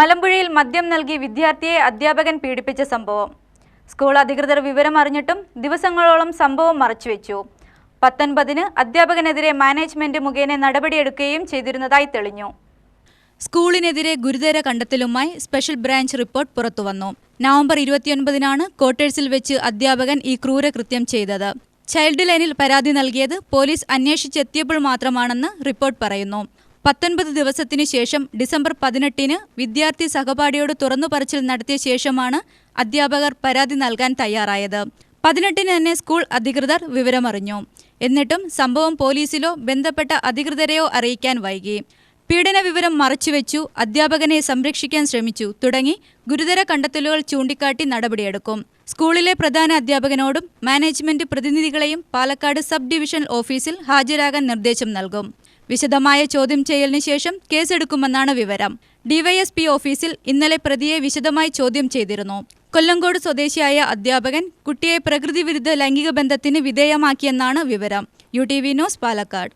മലമ്പുഴയിൽ മദ്യം നൽകി വിദ്യാർത്ഥിയെ അധ്യാപകൻ പീഡിപ്പിച്ച സംഭവം. സ്കൂൾ അധികൃതർ വിവരം അറിഞ്ഞിട്ടും ദിവസങ്ങളോളം സംഭവം മറച്ചുവെച്ചു. പത്തൊൻപതിന് അധ്യാപകനെതിരെ മാനേജ്മെന്റ് മുഖേന നടപടിയെടുക്കുകയും ചെയ്തിരുന്നതായി തെളിഞ്ഞു. സ്കൂളിനെതിരെ ഗുരുതര കണ്ടെത്തലുമായി സ്പെഷ്യൽ ബ്രാഞ്ച് റിപ്പോർട്ട് പുറത്തുവന്നു. നവംബർ ഇരുപത്തിയൊൻപതിനാണ് ക്വാർട്ടേഴ്സിൽ വെച്ച് അധ്യാപകൻ ഈ ക്രൂരകൃത്യം ചെയ്തത്. ചൈൽഡ് ലൈനിൽ പരാതി നൽകിയത് പോലീസ് അന്വേഷിച്ചെത്തിയപ്പോൾ മാത്രമാണെന്ന് റിപ്പോർട്ട് പറയുന്നു. പത്തൊൻപത് ദിവസത്തിനു ശേഷം ഡിസംബർ പതിനെട്ടിന് വിദ്യാർത്ഥി സഹപാഠിയോട് തുറന്നു പറച്ചിൽ നടത്തിയ ശേഷമാണ് അധ്യാപകർ പരാതി നൽകാൻ തയ്യാറായത്. പതിനെട്ടിന് തന്നെ സ്കൂൾ അധികൃതർ വിവരമറിഞ്ഞു. എന്നിട്ടും സംഭവം പോലീസിലോ ബന്ധപ്പെട്ട അധികൃതരെയോ അറിയിക്കാൻ വൈകി. പീഡന വിവരം മറച്ചുവെച്ചു അധ്യാപകനെ സംരക്ഷിക്കാൻ ശ്രമിച്ചു. തുടങ്ങി ഗുരുതര കണ്ടെത്തലുകൾ ചൂണ്ടിക്കാട്ടി നടപടിയെടുക്കും. സ്കൂളിലെ പ്രധാന അധ്യാപകനോടും മാനേജ്മെന്റ് പ്രതിനിധികളെയും പാലക്കാട് സബ് ഡിവിഷൻ ഓഫീസിൽ ഹാജരാകാൻ നിർദ്ദേശം നൽകും. വിശദമായ ചോദ്യം ചെയ്യലിന് ശേഷം കേസെടുക്കുമെന്നാണ് വിവരം. ഡിവൈഎസ്പി ഓഫീസിൽ ഇന്നലെ പ്രതിയെ വിശദമായി ചോദ്യം ചെയ്തിരുന്നു. കൊല്ലങ്കോട് സ്വദേശിയായ അധ്യാപകൻ കുട്ടിയെ പ്രകൃതി വിരുദ്ധ ലൈംഗിക ബന്ധത്തിന് വിധേയമാക്കിയെന്നാണ് വിവരം. U T V news Palakkad.